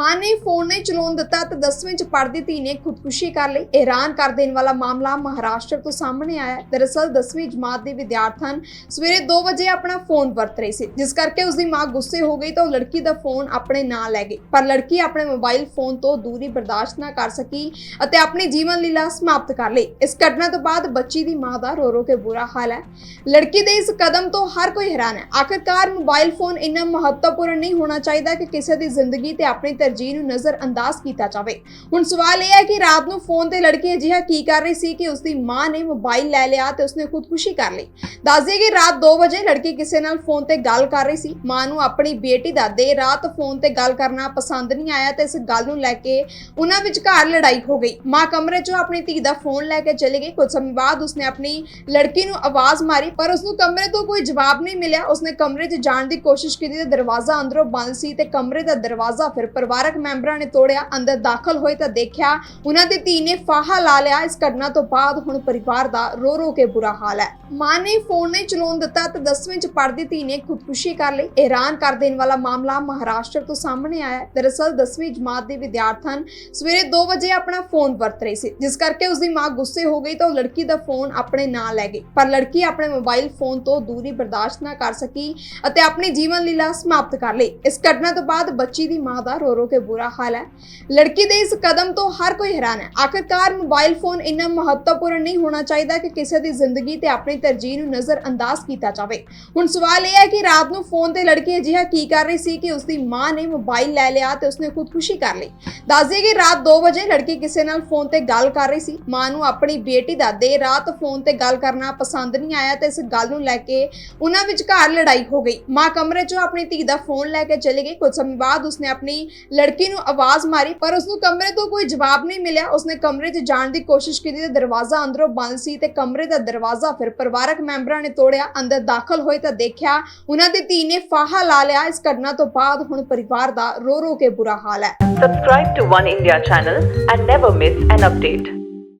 ਮਾਂ ਨੇ ਫੋਨ ਨਹੀਂ ਚਲਾਉਣ ਦਿੱਤਾ ਤੇ 10ਵੀਂ ਚ ਪੜ੍ਹਦੀ ਧੀ ਨੇ ਖੁਦਕੁਸ਼ੀ ਕਰ ਲਈ। ਹੈਰਾਨ ਕਰ ਦੇਣ ਵਾਲਾ ਮਾਮਲਾ ਮਹਾਰਾਸ਼ਟਰ ਤੋਂ ਸਾਹਮਣੇ ਆਇਆ ਹੈ। ਦਰਅਸਲ 10ਵੀਂ ਜਮਾਤ ਦੀ ਵਿਦਿਆਰਥਣ ਸਵੇਰੇ 2 ਵਜੇ ਆਪਣਾ ਫੋਨ ਵਰਤ ਰਹੀ ਸੀ। ਜਿਸ ਕਰਕੇ ਉਸ ਦੀ ਮਾਂ ਗੁੱਸੇ ਹੋ ਗਈ ਤਾਂ ਉਹ ਲੜਕੀ ਦਾ ਫੋਨ ਆਪਣੇ ਨਾਲ ਲੈ ਗਈ। ਪਰ ਲੜਕੀ ਆਪਣੇ ਮੋਬਾਈਲ ਫੋਨ ਤੋਂ ਦੂਰੀ ਬਰਦਾਸ਼ਤ ਨਾ ਕਰ ਸਕੀ ਅਤੇ ਆਪਣੀ ਜੀਵਨ ਲੀਲਾ ਸਮਾਪਤ ਕਰ ਲਈ। ਇਸ ਘਟਨਾ ਤੋਂ ਬਾਅਦ ਬੱਚੀ ਦੀ ਮਾਂ ਦਾ ਰੋ ਰੋ ਕੇ ਬੁਰਾ ਹਾਲ ਹੈ। ਲੜਕੀ ਦੇ ਇਸ ਕਦਮ ਤੋਂ ਹਰ ਕੋਈ ਹੈਰਾਨ ਹੈ। ਆਖਿਰਕਾਰ ਮੋਬਾਈਲ ਫੋਨ ਇੰਨਾ ਮਹੱਤਵਪੂਰਨ ਨਹੀਂ ਹੋਣਾ ਚਾਹੀਦਾ ਕਿ ਕਿਸੇ ਦੀ ਜ਼ਿੰਦਗੀ ਤੇ ਆਪਣੀ ਤਰਜੀਹ ਨੂੰ ਨਜ਼ਰ ਅੰਦਾਜ਼ ਕੀਤਾ ਜਾਵੇ। ਹੁਣ ਸਵਾਲ ਇਹ ਹੈ ਕਿ ਰਾਤ ਨੂੰ ਫੋਨ ਤੇ ਲੜਕੀ ਅਜਿਹਾ ਕੀ ਕਰ ਰਹੀ ਸੀ ਕਿ ਉਸ ਦੀ ਮਾਂ ਨੇ ਮੋਬਾਈਲ ਲੈ ਲਿਆ ਤੇ ਉਸਨੇ ਖੁਦਕੁਸ਼ੀ ਕਰ ਲਈ। ਦੱਸ ਦਈਏ ਕਿ ਰਾਤ 2 ਵਜੇ ਲੜਕੀ ਕਿਸੇ ਨਾਲ ਫੋਨ ਤੇ ਗੱਲ ਕਰ ਰਹੀ ਸੀ। ਮਾਂ ਨੂੰ ਆਪਣੀ ਬੇਟੀ ਦਾ ਦੇਰ ਰਾਤ ਫੋਨ ਤੇ ਗੱਲ ਕਰਨਾ ਪਸੰਦ ਨਹੀਂ ਆਇਆ ਤੇ ਇਸ ਗੱਲ ਨੂੰ ਲੈ ਕੇ ਉਹਨਾਂ ਵਿਚਕਾਰ ਲੜਾਈ ਹੋ ਗਈ। ਮਾਂ ਕਮਰੇ 'ਚੋਂ ਆਪਣੀ ਧੀ ਦਾ ਫੋਨ ਲੈ ਕੇ ਚਲੀ ਗਈ। ਕੁਝ ਸਮੇਂ ਬਾਅਦ ਉਸਨੇ ਆਪਣੀ ਲੜਕੀ ਨੂੰ ਆਵਾਜ਼ ਮਾਰੀ, ਪਰ ਉਸਨੂੰ ਕਮਰੇ ਤੋਂ ਕੋਈ ਜਵਾਬ ਨਹੀਂ ਮਿਲਿਆ। ਉਸਨੇ ਕਮਰੇ 'ਚ ਜਾਣ ਦੀ ਕੋਸ਼ਿਸ਼ ਕੀਤੀ ਤੇ ਦਰਵਾਜ਼ਾ ਅੰਦਰੋਂ ਬੰਦ ਸੀ ਤੇ ਕਮਰੇ ਦਾ ਦਰਵਾਜ਼ਾ ਫਿਰ ਪਰਿਵਾਰਕ ਮੈਂਬਰਾਂ ਨੇ ਤੋੜਿਆ। ਅੰਦਰ ਦਾਖਲ ਹੋਏ ਤਾਂ ਦੇਖਿਆ ਉਹਨਾਂ ਦੀ ਧੀ ਨੇ ਫਾਹਾ ਲਾ ਲਿਆ। ਇਸ ਘਟਨਾ ਤੋਂ ਬਾਅਦ ਹੁਣ ਪਰਿਵਾਰ ਦਾ ਰੋ ਰੋ ਕੇ ਬੁਰਾ ਹਾਲ ਹੈ। ਮਾਂ ਨੇ ਫੋਨ ਨਹੀਂ ਚਲਾਉਣ ਦਿੱਤਾ ਤੇ 10ਵੀਂ 'ਚ ਪੜ੍ਹਦੀ ਧੀ ਨੇ ਖੁਦਕੁਸ਼ੀ ਕਰ ਲਈ। ਹੈਰਾਨ ਕਰ ਦੇਣ ਵਾਲਾ ਮਾਮਲਾ ਮਹਾਰਾਸ਼ਟਰ ਤੋਂ ਸਾਹਮਣੇ ਆਇਆ। ਦਰਅਸਲ 10ਵੀਂ ਜਮਾਤ ਦੀ ਵਿਦਿਆਰਥਣ ਸਵੇਰੇ 2 ਵਜੇ ਆਪਣਾ ਫੋਨ ਵਰਤ ਰਹੀ ਸੀ, ਜਿਸ ਕਰਕੇ ਉਸ ਦੀ ਮਾਂ ਗੁੱਸੇ ਹੋ ਗਈ ਤਾਂ ਉਹ ਲੜਕੀ ਦਾ ਫੋਨ ਆਪਣੇ ਨਾਲ ਲੈ ਗਈ। ਪਰ ਲੜਕੀ ਆਪਣੇ ਮੋਬਾਈਲ ਫੋਨ ਤੋਂ ਦੂਰੀ ਬਰਦਾਸ਼ਤ ਨਾ ਕਰ ਸਕੀ ਅਤੇ ਆਪਣੀ ਜੀਵਨ ਲੀਲਾ ਸਮਾਪਤ ਕਰ ਲਈ। ਇਸ ਘਟਨਾ ਤੋਂ ਬਾਅਦ ਬੱਚੀ ਦੀ ਮਾਂ ਦਾ ਰੋ ਰੋ ਕੇ ਬੁਰਾ ਹਾਲ ਹੈ। ਲੜਕੀ ਦੇ ਇਸ ਕਦਮ ਤੋਂ ਹਰ ਕੋਈ ਹੈਰਾਨ ਹੈ। ਆਖਿਰਕਾਰ ਮੋਬਾਈਲ ਫੋਨ ਇੰਨਾ ਮਹੱਤਵਪੂਰਨ ਨਹੀਂ ਹੋਣਾ ਚਾਹੀਦਾ ਕਿ ਕਿਸੇ ਦੀ ਜ਼ਿੰਦਗੀ ਤੇ ਆਪਣੀ ਤਰਜੀਹ ਨੂੰ ਨਜ਼ਰਅੰਦਾਜ਼ ਕੀਤਾ ਜਾਵੇ। ਹੁਣ ਸਵਾਲ ਇਹ ਹੈ ਕਿ ਰਾਤ ਨੂੰ ਫੋਨ ਤੇ ਲੜਕੀ ਅਜਿਹਾ ਕੀ ਕਰ ਰਹੀ ਸੀ ਕਿ ਉਸ ਮਾਂ ਨੇ ਮੋਬਾਈਲ ਲੈ ਲਿਆ ਤੇ ਉਸਨੇ ਖੁਦਕੁਸ਼ੀ ਕਰ ਲਈ। ਦੱਸ ਦਈਏ ਕਿ ਰਾਤ 2 ਵਜੇ ਲੜਕੀ ਕਿਸੇ ਨਾਲ ਫੋਨ ਤੇ ਗੱਲ ਕਰ ਰਹੀ ਸੀ। ਮਾਂ ਨੂੰ ਆਪਣੀ ਬੇਟੀ ਦਾ ਦੇਰ ਰਾਤ ਫੋਨ ਤੇ ਗੱਲ ਕਰਨਾ ਪਸੰਦ ਨਹੀਂ ਆਇਆ ਤੇ ਇਸ ਗੱਲ ਨੂੰ ਲੈ ਕੇ ਉਹਨਾਂ ਵਿਚਕਾਰ ਲੜਾਈ ਹੋ ਗਈ। ਮਾਂ ਕਮਰੇ 'ਚੋਂ ਆਪਣੀ ਧੀ ਦਾ ਫੋਨ ਲੈ ਕੇ ਚਲੀ ਗਈ। ਕੁਝ ਸਮੇਂ ਬਾਅਦ ਉਸਨੇ ਆਪਣੀ ਲੜਕੀ ਨੂੰ ਆਵਾਜ਼ ਮਾਰੀ, ਪਰ ਉਸਨੂੰ ਕਮਰੇ ਤੋਂ ਕੋਈ ਜਵਾਬ ਨਹੀਂ ਮਿਲਿਆ। ਉਸਨੇ ਕਮਰੇ 'ਚ ਜਾਣ ਦੀ ਕੋਸ਼ਿਸ਼ ਕੀਤੀ ਤੇ ਦਰਵਾਜ਼ਾ ਅੰਦਰੋਂ ਬੰਦ ਸੀ ਤੇ ਕਮਰੇ ਦਾ ਦਰਵਾਜ਼ਾ ਫਿਰ ਪਰਿਵਾਰਕ ਮੈਂਬਰ ਨੇ ਤੋੜਿਆ, ਅੰਦਰ ਦਾਖਲ ਹੋਏ ਤਾਂ ਦੇਖਿਆ ਉਹਨਾਂ ਦੇ ਧੀ ਨੇ ਫਾਹਾ ਲਾ ਲਿਆ ਇਸ ਘਟਨਾ ਤੋਂ ਬਾਅਦ ਹੁਣ ਪਰਿਵਾਰ ਦਾ ਰੋ ਰੋ ਕੇ ਬੁਰਾ ਹਾਲ ਹੈ Subscribe to One India channel and never miss an update.